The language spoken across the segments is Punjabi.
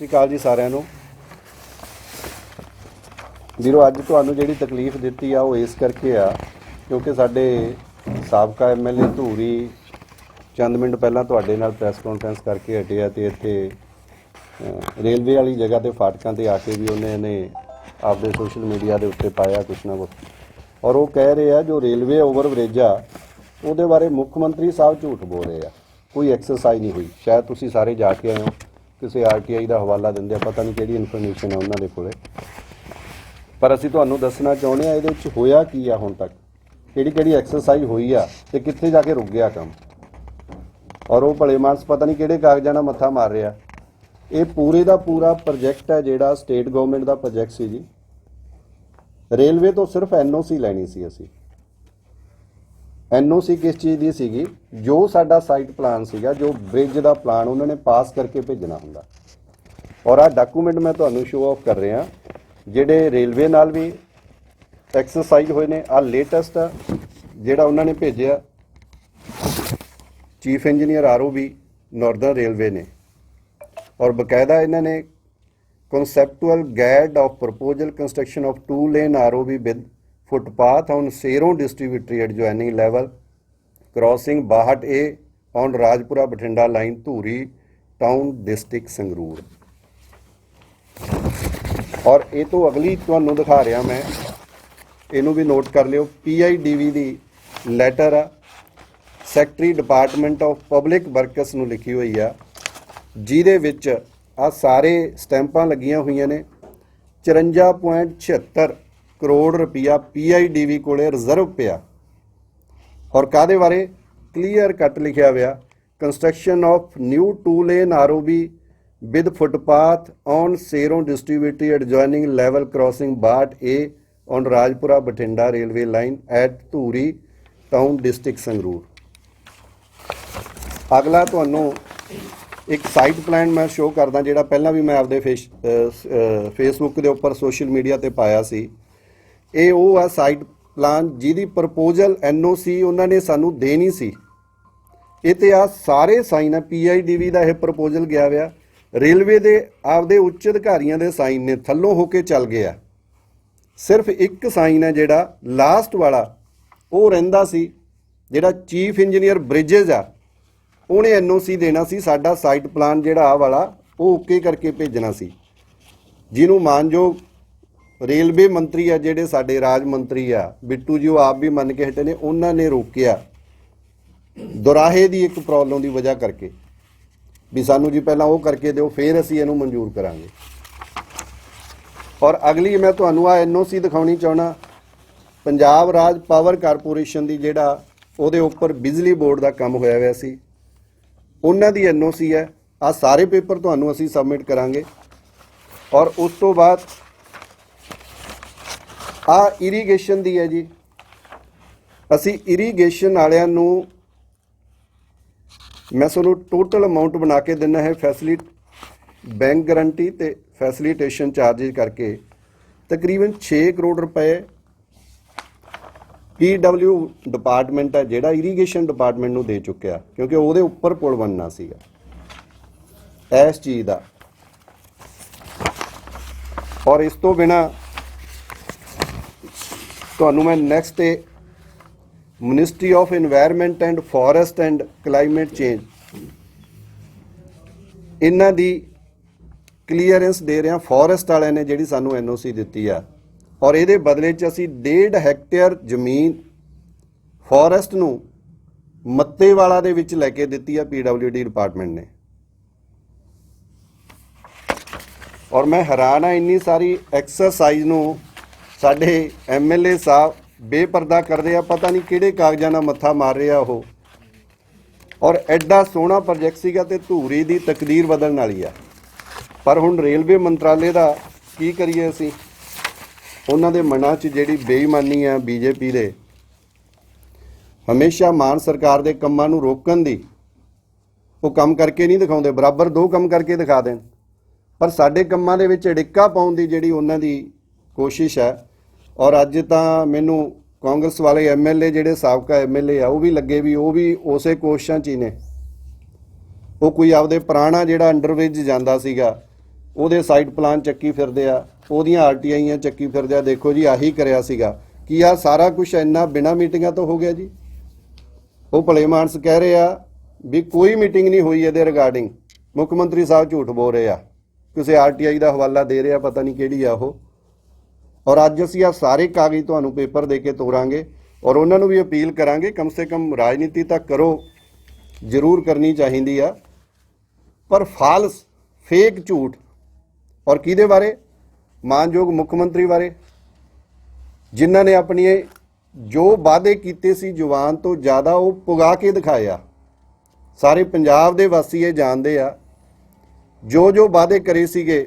ਸਤਿ ਸ਼੍ਰੀ ਅਕਾਲ ਜੀ ਸਾਰਿਆਂ ਨੂੰ। ਵੀਰੋ, ਅੱਜ ਤੁਹਾਨੂੰ ਜਿਹੜੀ ਤਕਲੀਫ ਦਿੱਤੀ ਆ, ਉਹ ਇਸ ਕਰਕੇ ਆ, ਕਿਉਂਕਿ ਸਾਡੇ ਸਾਬਕਾ ਐਮਐਲਏ ਧੂਰੀ ਚੰਦ ਮਿੰਟ ਪਹਿਲਾਂ ਤੁਹਾਡੇ ਨਾਲ ਪ੍ਰੈਸ ਕਾਨਫਰੰਸ ਕਰਕੇ ਹਟਿਆ ਤੇ ਇੱਥੇ ਰੇਲਵੇ ਵਾਲੀ ਜਗ੍ਹਾ ਤੇ ਫਾਟਕਾਂ ਤੇ ਆ ਕੇ ਵੀ ਉਹਨੇ ਨੇ ਆਪਦੇ ਸੋਸ਼ਲ ਮੀਡੀਆ ਦੇ ਉੱਤੇ ਪਾਇਆ ਕੁਛ ਨਾ ਕੁਛ। ਔਰ ਉਹ ਕਹਿ ਰਹੇ ਆ ਜੋ ਰੇਲਵੇ ਓਵਰਬ੍ਰਿਜ ਆ, ਉਹਦੇ ਬਾਰੇ ਮੁੱਖ ਮੰਤਰੀ ਸਾਹਿਬ ਝੂਠ ਬੋਲ ਰਹੇ ਆ। ਕੋਈ ਐਕਸਰਸਾਈਜ਼ ਨਹੀਂ ਹੋਈ। ਸ਼ਾਇਦ ਤੁਸੀਂ ਸਾਰੇ ਜਾ ਕੇ ਆਏ ਹੋ। ਕਿਸੇ ਆਰਟੀਆਈ ਦਾ ਹਵਾਲਾ ਦਿੰਦੇ ਆ, ਪਤਾ ਨਹੀਂ ਕਿਹੜੀ ਇਨਫੋਰਮੇਸ਼ਨ ਹੈ ਉਹਨਾਂ ਦੇ ਕੋਲੇ। ਪਰ ਅਸੀਂ ਤੁਹਾਨੂੰ ਦੱਸਣਾ ਚਾਹੁੰਦੇ ਆ, ਇਹਦੇ ਵਿੱਚ ਹੋਇਆ ਕੀ ਆ ਹੁਣ ਤੱਕ? ਕਿਹੜੀ ਕਿਹੜੀ ਐਕਸਰਸਾਈਜ਼ ਹੋਈ ਆ ਤੇ ਕਿੱਥੇ ਜਾ ਕੇ ਰੁਕ ਗਿਆ ਕੰਮ? ਔਰ ਉਹ ਭਲੇ ਮਾਨਸ ਪਤਾ ਨਹੀਂ ਕਿਹੜੇ ਕਾਗਜ਼ਾਂ ਨਾਲ ਮੱਥਾ ਮਾਰ ਰਿਹਾ। ਇਹ ਪੂਰੇ ਦਾ ਪੂਰਾ ਪ੍ਰੋਜੈਕਟ ਹੈ ਜਿਹੜਾ ਸਟੇਟ ਗਵਰਨਮੈਂਟ ਦਾ ਪ੍ਰੋਜੈਕਟ ਸੀ ਜੀ। ਰੇਲਵੇ ਤੋਂ ਸਿਰਫ ਐਨਓਸੀ ਲੈਣੀ ਸੀ ਅਸੀਂ। ਐਨਓਸੀ ਕਿਸ ਚੀਜ਼ ਦੀ ਸੀਗੀ? ਜੋ ਸਾਡਾ ਸਾਈਟ ਪਲਾਨ ਸੀਗਾ, ਜੋ ਬ੍ਰਿਜ ਦਾ ਪਲਾਨ ਉਹਨਾਂ ਨੇ ਪਾਸ ਕਰਕੇ ਭੇਜਣਾ ਹੁੰਦਾ। ਔਰ ਆ ਡਾਕੂਮੈਂਟ ਮੈਂ ਤੁਹਾਨੂੰ ਸ਼ੋਅ ਆਫ ਕਰ ਰਿਹਾ। ਜਿਹੜੇ ਰੇਲਵੇ ਨਾਲ ਵੀ ਐਕਸਰਸਾਈਜ਼ ਹੋਏ ਨੇ ਆ ਲੇਟੈਸਟ ਜਿਹੜਾ ਉਹਨਾਂ ਨੇ ਭੇਜਿਆ chief engineer ROB northern railway ਨੇ। ਔਰ ਬਕਾਇਦਾ ਇਹਨਾਂ ਨੇ conceptual guide of proposal construction of two lane ROB with footpath on Seron distributary adjoining level crossing Bahat A on Rajpura Bathinda line Dhuri town district Sangrur ਔਰ ਇਹ ਤੋਂ ਅਗਲੀ ਤੁਹਾਨੂੰ ਦਿਖਾ ਰਿਹਾ ਮੈਂ ਇਹਨੂੰ ਵੀ ਨੋਟ ਕਰ ਲਿਓ PIDV ਦੀ ਲੈਟਰ ਆ secretary department of public works ਨੂੰ ਲਿਖੀ ਹੋਈ ਆ ਜਿਹਦੇ ਵਿੱਚ ਆ ਸਾਰੇ ਸਟੈਂਪਾਂ ਲੱਗੀਆਂ ਹੋਈਆਂ ਨੇ 54.76 ਕਰੋੜ ਰੁਪਇਆ ਪੀਆਈਡੀਵੀ ਕੋਲੇ ਰਿਜ਼ਰਵ ਪਿਆ। ਔਰ ਕਾਦੇ ਬਾਰੇ? ਕਲੀਅਰ ਕੱਟ ਲਿਖਿਆ ਹੋਇਆ। Construction of new two lane ROB with footpath on Seron distributary adjoining level crossing Baat A on Rajpura Bathinda railway line at Dhuri town district Sangrur ਅਗਲਾ ਤੁਹਾਨੂੰ ਇੱਕ ਸਾਈਟ ਪਲਾਨ ਮੈਂ ਸ਼ੋਅ ਕਰਦਾ ਜਿਹੜਾ ਪਹਿਲਾਂ ਵੀ ਮੈਂ ਆਪਦੇ ਫੇਸ ਫੇਸਬੁੱਕ ਦੇ ਉੱਪਰ ਸੋਸ਼ਲ ਮੀਡੀਆ ਤੇ ਪਾਇਆ ਸੀ। ਇਹ ਉਹ ਆ ਸਾਈਟ ਪਲਾਨ ਜਿਹਦੀ ਪ੍ਰਪੋਜ਼ਲ ਐਨਓਸੀ ਉਹਨਾਂ ਨੇ ਸਾਨੂੰ ਦੇਣੀ ਸੀ। ਇਹ ਤੇ ਆ ਸਾਰੇ ਸਾਈਨ ਆ ਪੀਆਈਡੀਵੀ ਦਾ ਇਹ ਪ੍ਰਪੋਜ਼ਲ ਗਿਆ ਹੋਇਆ। ਰੇਲਵੇ ਦੇ ਆਪਦੇ ਉੱਚ ਅਧਿਕਾਰੀਆਂ ਦੇ ਸਾਈਨ ਨੇ, ਥੱਲੋਂ ਹੋ ਕੇ ਚੱਲ ਗਿਆ। ਸਿਰਫ ਇੱਕ ਸਾਈਨ ਹੈ ਜਿਹੜਾ ਲਾਸਟ ਵਾਲਾ, ਉਹ ਰਹਿੰਦਾ ਸੀ, ਜਿਹੜਾ ਚੀਫ ਇੰਜੀਨੀਅਰ ਬ੍ਰਿਜੇਸ ਆ। ਉਹਨੇ ਐਨਓਸੀ ਦੇਣਾ ਸੀ, ਸਾਡਾ ਸਾਈਟ ਪਲਾਨ ਜਿਹੜਾ ਆ ਵਾਲਾ, ਉਹ ਓਕੇ ਕਰਕੇ ਭੇਜਣਾ ਸੀ। ਜਿਹਨੂੰ ਮਾਨਯੋਗ ਰੇਲਵੇ ਮੰਤਰੀ ਆ ਜਿਹੜੇ ਸਾਡੇ ਰਾਜ ਮੰਤਰੀ ਆ, ਬਿੱਟੂ ਜੀ ਉਹ ਆਪ ਵੀ ਮੰਨ ਕੇ ਹਟੇ ਨੇ, ਉਹਨਾਂ ਨੇ ਰੋਕਿਆ ਦੁਰਾਹੇ ਦੀ ਇੱਕ ਪ੍ਰੋਬਲਮ ਦੀ ਵਜ੍ਹਾ ਕਰਕੇ ਵੀ ਸਾਨੂੰ ਜੀ ਪਹਿਲਾਂ ਉਹ ਕਰਕੇ ਦਿਓ, ਫਿਰ ਅਸੀਂ ਇਹਨੂੰ ਮਨਜ਼ੂਰ ਕਰਾਂਗੇ। ਔਰ ਅਗਲੀ ਮੈਂ ਤੁਹਾਨੂੰ ਆ ਐਨਓਸੀ ਦਿਖਾਉਣੀ ਚਾਹਣਾ ਪੰਜਾਬ ਰਾਜ ਪਾਵਰ ਕਾਰਪੋਰੇਸ਼ਨ ਦੀ ਜਿਹੜਾ ਉਹਦੇ ਉੱਪਰ ਬਿਜਲੀ ਬੋਰਡ ਦਾ ਕੰਮ ਹੋਇਆ ਹੋਇਆ ਸੀ, ਉਹਨਾਂ ਦੀ ਐਨਓਸੀ ਹੈ ਆ ਸਾਰੇ ਪੇਪਰ ਤੁਹਾਨੂੰ ਅਸੀਂ ਸਬਮਿਟ ਕਰਾਂਗੇ। ਔਰ ਉਸ ਤੋਂ ਬਾਅਦ ਆ ਇਰੀਗੇਸ਼ਨ ਦੀ ਹੈ ਜੀ। ਅਸੀਂ ਇਰੀਗੇਸ਼ਨ ਵਾਲਿਆਂ ਨੂੰ ਮੈਂ ਤੁਹਾਨੂੰ ਟੋਟਲ ਅਮਾਉਂਟ ਬਣਾ ਕੇ ਦਿੰਨਾ ਹੈ ਫੈਸਿਲਿਟ ਬੈਂਕ ਗਾਰੰਟੀ ਤੇ ਫੈਸਿਲਿਟੇਸ਼ਨ ਚਾਰजेस ਕਰਕੇ। ਤਕਰੀਬਨ 6 ਕਰੋੜ ਰੁਪਏ ਪੀਡਬਲਿਊ ਡਿਪਾਰਟਮੈਂਟ ਹੈ ਜਿਹੜਾ ਇਰੀਗੇਸ਼ਨ ਡਿਪਾਰਟਮੈਂਟ ਨੂੰ ਦੇ ਚੁੱਕਿਆ, ਕਿਉਂਕਿ ਉਹਦੇ ਉੱਪਰ ਪੁਲ ਬਣਨਾ ਸੀਗਾ। ਇਸ ਚੀਜ਼ ਦਾ। ਔਰ ਇਸ ਤੋਂ ਬਿਨਾ ਤੁਹਾਨੂੰ ਮੈਂ ਨੈਕਸਟ ਤੇ ministry of environment and forest and climate change ਇਹਨਾਂ ਦੀ ਕਲੀਅਰੈਂਸ ਦੇ ਰਿਹਾ ਫੋਰੈਸਟ ਵਾਲਿਆਂ ਨੇ ਜਿਹੜੀ ਸਾਨੂੰ ਐਨਓਸੀ ਦਿੱਤੀ ਆ। ਔਰ ਇਹਦੇ ਬਦਲੇ 'ਚ ਅਸੀਂ ਡੇਢ ਹੈਕਟੇਅਰ ਜ਼ਮੀਨ ਫੋਰੈਸਟ ਨੂੰ ਮੱਤੇ ਵਾਲਾ ਦੇ ਵਿੱਚ ਲੈ ਕੇ ਦਿੱਤੀ ਆ ਪੀਡਬਲਯੂਡੀ ਡਿਪਾਰਟਮੈਂਟ ਨੇ। ਔਰ ਮੈਂ ਹੈਰਾਨ ਆ ਇੰਨੀ ਸਾਰੀ ਐਕਸਰਸਾਈਜ਼ ਨੂੰ ਸਾਡੇ ਐਮਐਲਏ ਸਾਹਿਬ ਬੇਪਰਦਾ ਕਰਦੇ ਆ, ਪਤਾ ਨਹੀਂ ਕਿਹੜੇ ਕਾਗਜ਼ਾਂ ਨਾਲ ਮੱਥਾ ਮਾਰ ਰਿਹਾ ਉਹ। ਔਰ ਐਡਾ ਸੋਹਣਾ ਪ੍ਰੋਜੈਕਟ ਸੀਗਾ ਤੇ ਧੂਰੀ ਦੀ ਤਕਦੀਰ ਬਦਲਣ ਵਾਲੀ ਆ। ਪਰ ਹੁਣ ਰੇਲਵੇ ਮੰਤਰਾਲੇ ਦਾ ਕੀ ਕਰੀਏ ਅਸੀਂ? ਉਹਨਾਂ ਦੇ ਮਨਾਂ 'ਚ ਜਿਹੜੀ ਬੇਈਮਾਨੀ ਆ ਬੀਜੇਪੀ ਦੇ, ਹਮੇਸ਼ਾ ਮਾਨ ਸਰਕਾਰ ਦੇ ਕੰਮਾਂ ਨੂੰ ਰੋਕਣ ਦੀ, ਉਹ ਕੰਮ ਕਰਕੇ ਨਹੀਂ ਦਿਖਾਉਂਦੇ, ਬਰਾਬਰ ਦੋ ਕੰਮ ਕਰਕੇ ਦਿਖਾ ਦੇਣ। ਪਰ ਸਾਡੇ ਕੰਮਾਂ ਦੇ ਵਿੱਚ ਅੜਿੱਕਾ ਪਾਉਣ ਦੀ ਜਿਹੜੀ ਉਹਨਾਂ ਦੀ ਕੋਸ਼ਿਸ਼ ਹੈ ਔਰ ਅੱਜ ਤਾਂ ਮੈਨੂੰ ਕਾਂਗਰਸ ਵਾਲੇ ਐਮਐਲਏ ਜਿਹੜੇ ਸਾਬਕਾ ਐਮਐਲਏ ਆ, ਉਹ ਵੀ ਲੱਗੇ ਵੀ, ਉਹ ਵੀ ਉਸੇ ਕੋਸ਼ਿਸ਼ਾਂ 'ਚ ਹੀ ਨੇ। ਉਹ ਕੋਈ ਆਪਦੇ ਪੁਰਾਣਾ ਜਿਹੜਾ ਅੰਡਰਵੇਜ ਜਾਂਦਾ ਸੀਗਾ, ਉਹਦੇ ਸਾਈਡ ਪਲਾਨ ਚੱਕੀ ਫਿਰਦੇ ਆ, ਉਹਦੀਆਂ ਆਰਟੀਆਈਆਂ ਚੱਕੀ ਫਿਰਦੇ ਆ। ਦੇਖੋ ਜੀ, ਆਹੀ ਕਰਿਆ ਸੀਗਾ ਕੀ ਆ ਸਾਰਾ ਕੁਝ ਇੰਨਾ ਬਿਨਾ ਮੀਟਿੰਗਾਂ ਤੋਂ ਹੋ ਗਿਆ ਜੀ। ਉਹ ਭਲੇ ਮਾਨਸ ਕਹਿ ਰਹੇ ਆ ਵੀ ਕੋਈ ਮੀਟਿੰਗ ਨਹੀਂ ਹੋਈ ਇਹਦੇ ਰਿਗਾਰਡਿੰਗ ਮੁੱਖ ਮੰਤਰੀ ਸਾਹਿਬ ਝੂਠ ਬੋਲ ਰਹੇ ਆ। ਕਿਸੇ ਆਰਟੀਆਈ ਦਾ ਹਵਾਲਾ ਦੇ ਰਿਹਾ ਪਤਾ ਨਹੀਂ ਕਿਹੜੀ ਆ ਉਹ। ਔਰ ਅੱਜ ਅਸੀਂ ਆ ਸਾਰੇ ਕਾਗਜ਼ ਤੁਹਾਨੂੰ ਪੇਪਰ ਦੇ ਕੇ ਤੋਰਾਂਗੇ ਔਰ ਉਹਨਾਂ ਨੂੰ ਵੀ ਅਪੀਲ ਕਰਾਂਗੇ, ਕਮ ਸੇ ਕਮ ਰਾਜਨੀਤੀ ਤਾਂ ਕਰੋ, ਜ਼ਰੂਰ ਕਰਨੀ ਚਾਹੀਦੀ ਆ। ਪਰ ਫਾਲਸ, ਫੇਕ ਝੂਠ, ਔਰ ਕਿਹਦੇ ਬਾਰੇ? ਮਾਨਯੋਗ ਮੁੱਖ ਮੰਤਰੀ ਬਾਰੇ। ਜਿਨ੍ਹਾਂ ਨੇ ਆਪਣੀ ਜੋ ਵਾਅਦੇ ਕੀਤੇ ਸੀ ਜਵਾਨ ਤੋਂ ਜ਼ਿਆਦਾ ਉਹ ਪੁਗਾ ਕੇ ਦਿਖਾਇਆ ਸਾਰੇ ਪੰਜਾਬ ਦੇ ਵਾਸੀ ਇਹ ਜਾਣਦੇ ਆ। ਜੋ ਜੋ ਵਾਅਦੇ ਕਰੇ ਸੀਗੇ,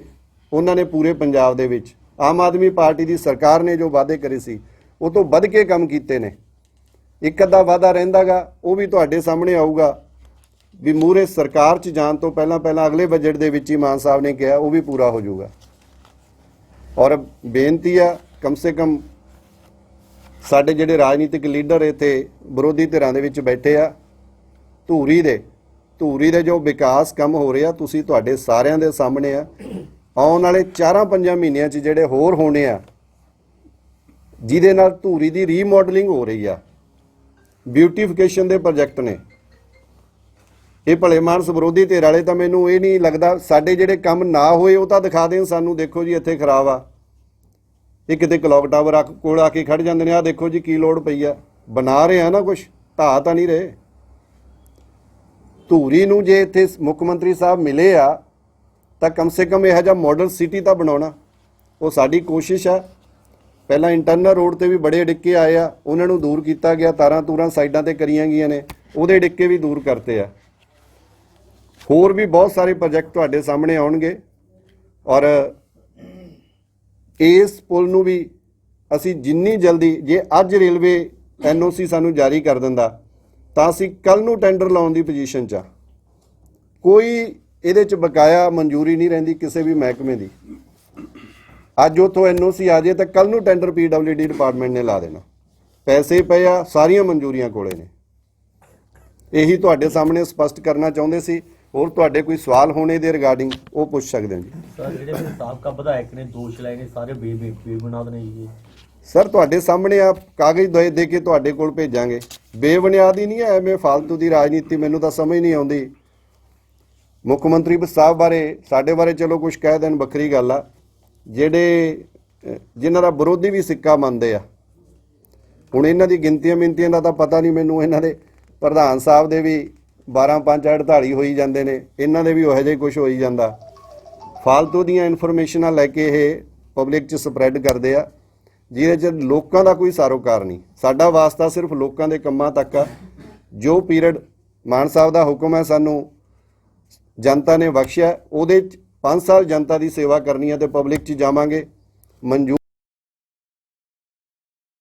ਉਹਨਾਂ ਨੇ ਪੂਰੇ ਪੰਜਾਬ ਦੇ ਵਿੱਚ। ਆਮ ਆਦਮੀ ਪਾਰਟੀ ਦੀ ਸਰਕਾਰ ਨੇ ਜੋ ਵਾਅਦੇ ਕਰੇ ਸੀ, ਉਹ ਤੋਂ ਵੱਧ ਕੇ ਕੰਮ ਕੀਤੇ ਨੇ। ਇੱਕ ਅੱਧਾ ਵਾਅਦਾ ਰਹਿੰਦਾਗਾ, ਉਹ ਵੀ ਤੁਹਾਡੇ ਸਾਹਮਣੇ ਆਊਗਾ। ਵੀ ਮੂਰੇ ਸਰਕਾਰ 'ਚ ਜਾਣ ਤੋਂ ਪਹਿਲਾਂ ਪਹਿਲਾਂ ਅਗਲੇ ਬਜਟ ਦੇ ਵਿੱਚ ਹੀ ਮਾਨ ਸਾਹਿਬ ਨੇ ਕਿਹਾ, ਉਹ ਵੀ ਪੂਰਾ ਹੋ ਜਾਊਗਾ। ਔਰ ਬੇਨਤੀ ਆ, ਕਮ ਸੇ ਕਮ ਸਾਡੇ ਜਿਹੜੇ ਰਾਜਨੀਤਿਕ ਲੀਡਰ ਇੱਥੇ ਵਿਰੋਧੀ ਧਿਰਾਂ ਦੇ ਵਿੱਚ ਬੈਠੇ ਆ, ਧੂਰੀ ਦੇ ਧੂਰੀ ਦੇ ਜੋ ਵਿਕਾਸ ਕੰਮ ਹੋ ਰਿਹਾ, ਤੁਸੀਂ ਤੁਹਾਡੇ ਸਾਰਿਆਂ ਦੇ ਸਾਹਮਣੇ ਆ। ਆਉਣ ਵਾਲੇ 4-5 ਮਹੀਨਿਆਂ 'ਚ ਜਿਹੜੇ ਹੋਰ ਹੋਣੇ ਆ, ਜਿਹਦੇ ਨਾਲ ਧੂਰੀ ਦੀ ਰੀਮਾਡਲਿੰਗ ਹੋ ਰਹੀ ਆ ਬਿਊਟੀਫਿਕੇਸ਼ਨ ਦੇ ਪ੍ਰੋਜੈਕਟ ਨੇ। ਇਹ ਭਲੇ ਮਾਨਸ ਵਿਰੋਧੀ ਧਿਰ ਵਾਲੇ ਤਾਂ ਮੈਨੂੰ ਇਹ ਨਹੀਂ ਲੱਗਦਾ ਸਾਡੇ ਜਿਹੜੇ ਕੰਮ ਨਾ ਹੋਏ ਉਹ ਤਾਂ ਦਿਖਾ ਦੇਣ ਸਾਨੂੰ, ਦੇਖੋ ਜੀ ਇੱਥੇ ਖਰਾਬ ਆ। ਇਹ ਕਿਤੇ ਕਲੌਕ ਟਾਵਰ ਆ, ਕੋਲ ਆ ਕੇ ਖੜ ਜਾਂਦੇ ਨੇ ਆ ਦੇਖੋ ਜੀ ਕੀ ਲੋੜ ਪਈ ਆ। ਬਣਾ ਰਹੇ ਆ ਨਾ ਕੁਝ ਧਾ ਤਾਂ ਨਹੀਂ ਰਹੇ। ਧੂਰੀ ਨੂੰ ਜੇ ਇੱਥੇ ਮੁੱਖ ਮੰਤਰੀ ਸਾਹਿਬ ਮਿਲੇ ਆ ਤਾਂ ਕਮ ਸੇ ਕਮ ਇਹੋ ਜਿਹਾ ਮਾਡਲ ਸਿਟੀ ਤਾਂ ਬਣਾਉਣਾ। ਉਹ ਸਾਡੀ ਕੋਸ਼ਿਸ਼ ਆ। ਪਹਿਲਾਂ ਇੰਟਰਨਲ ਰੋਡ ਤੇ ਵੀ ਬੜੇ ਡਿੱਕੇ ਆਏ ਆ। ਉਹਨਾਂ ਨੂੰ ਦੂਰ ਕੀਤਾ ਗਿਆ। ਤਾਰਾਂ ਤੂਰਾਂ ਸਾਈਡਾਂ ਤੇ ਕਰੀਆਂ ਗਈਆਂ ਨੇ। ਉਹਦੇ ਡਿੱਕੇ ਵੀ ਦੂਰ ਕਰਤੇ ਆ। ਹੋਰ ਵੀ ਬਹੁਤ ਸਾਰੇ ਪ੍ਰੋਜੈਕਟ ਤੁਹਾਡੇ ਸਾਹਮਣੇ ਆਉਣਗੇ। ਔਰ ਇਸ ਪੁਲ ਨੂੰ ਵੀ ਅਸੀਂ ਜਿੰਨੀ ਜਲਦੀ, ਜੇ ਅੱਜ ਰੇਲਵੇ ਐਨਓਸੀ ਸਾਨੂੰ ਜਾਰੀ ਕਰ ਦਿੰਦਾ, ਤਾਂ ਅਸੀਂ ਕੱਲ ਨੂੰ ਟੈਂਡਰ ਲਾਉਣ ਦੀ ਪੋਜੀਸ਼ਨ 'ਚ ਆ। ਕੋਈ ਇਹਦੇ 'ਚ ਬਕਾਇਆ ਮਨਜ਼ੂਰੀ ਨਹੀਂ ਰਹਿੰਦੀ ਕਿਸੇ ਵੀ ਮਹਿਕਮੇ ਦੀ। ਅੱਜ ਉਥੋਂ ਐਨਓਸੀ ਆ ਜੇ ਤਾਂ ਕੱਲ ਨੂੰ ਟੈਂਡਰ ਪੀਡਬਲਯੂਡੀ ਡਿਪਾਰਟਮੈਂਟ ਨੇ ਲਾ ਦੇਣਾ। ਪੈਸੇ ਪਏ ਆ ਸਾਰੀਆਂ ਮਨਜ਼ੂਰੀਆਂ ਕੋਲੇ ਨੇ। ਇਹੀ ਤੁਹਾਡੇ ਸਾਹਮਣੇ ਸਪਸ਼ਟ ਕਰਨਾ ਚਾਹੁੰਦੇ ਸੀ। ਹੋਰ ਤੁਹਾਡੇ ਕੋਈ ਸਵਾਲ ਹੋਣੇ ਦੇ ਰਿਗਾਰਡਿੰਗ ਉਹ ਪੁੱਛ ਸਕਦੇ ਹੋ ਜੀ। ਸਰ ਜਿਹੜੇ ਸਾਬਕਾ ਵਿਧਾਇਕ ਨੇ ਦੋਸ਼ ਲਾਏ ਨੇ ਸਾਰੇ ਬੇਬੁਨਿਆਦ ਨੇ ਜੀ। ਸਰ ਤੁਹਾਡੇ ਸਾਹਮਣੇ ਆ ਕਾਗਜ਼ ਦੇ ਦੇ ਕੇ ਤੁਹਾਡੇ ਕੋਲ ਭੇਜਾਂਗੇ। ਬੇਬੁਨਿਆਦ ਹੀ ਨਹੀਂ ਹੈ ਐਵੇਂ ਫालतू ਦੀ ਰਾਜਨੀਤੀ ਮੈਨੂੰ ਤਾਂ ਸਮਝ ਨਹੀਂ ਆਉਂਦੀ। ਮੁੱਖ ਮੰਤਰੀ ਸਾਹਿਬ ਬਾਰੇ ਸਾਡੇ ਬਾਰੇ ਚਲੋ ਕੁਝ ਕਹਿ ਦੇਣ ਵੱਖਰੀ ਗੱਲ ਆ। ਜਿਹੜੇ ਅਹ, ਜਿਨ੍ਹਾਂ ਦਾ ਵਿਰੋਧੀ ਵੀ ਸਿੱਕਾ ਮੰਨਦੇ ਆ। ਹੁਣ ਇਹਨਾਂ ਦੀ ਗਿਣਤੀਆਂ ਮਿੰਤੀਆਂ ਦਾ ਤਾਂ ਪਤਾ ਨਹੀਂ ਮੈਨੂੰ ਇਹਨਾਂ ਦੇ ਪ੍ਰਧਾਨ ਸਾਹਿਬ ਦੇ ਵੀ 12 5 48 ਹੋਈ ਜਾਂਦੇ ਨੇ ਇਹਨਾਂ ਦੇ ਵੀ ਉਹੋ ਜਿਹਾ ਕੁਝ ਹੋਈ ਜਾਂਦਾ। ਫਾਲਤੂ ਦੀਆਂ ਇਨਫੋਰਮੇਸ਼ਨਾਂ ਲੈ ਕੇ ਇਹ ਪਬਲਿਕ 'ਚ ਸਪਰੈਡ ਕਰਦੇ ਆ ਜਿਹਦੇ 'ਚ ਲੋਕਾਂ ਦਾ ਕੋਈ ਸਾਰੋਕਾਰ ਨਹੀਂ। ਸਾਡਾ ਵਾਸਤਾ ਸਿਰਫ ਲੋਕਾਂ ਦੇ ਕੰਮਾਂ ਤੱਕ ਆ। ਜੋ ਪੀਰੀਅਡ ਮਾਨ ਸਾਹਿਬ ਦਾ ਹੁਕਮ ਹੈ ਸਾਨੂੰ ਜਨਤਾ ਨੇ ਬਖਸ਼ਿਆ। ਉਹਦੇ 'ਚ 5 ਸਾਲ ਜਨਤਾ ਦੀ ਸੇਵਾ ਕਰਨੀ ਹੈ ਤੇ ਪਬਲਿਕ 'ਚ ਜਾਵਾਂਗੇ। ਮਨਜ਼ੂਰ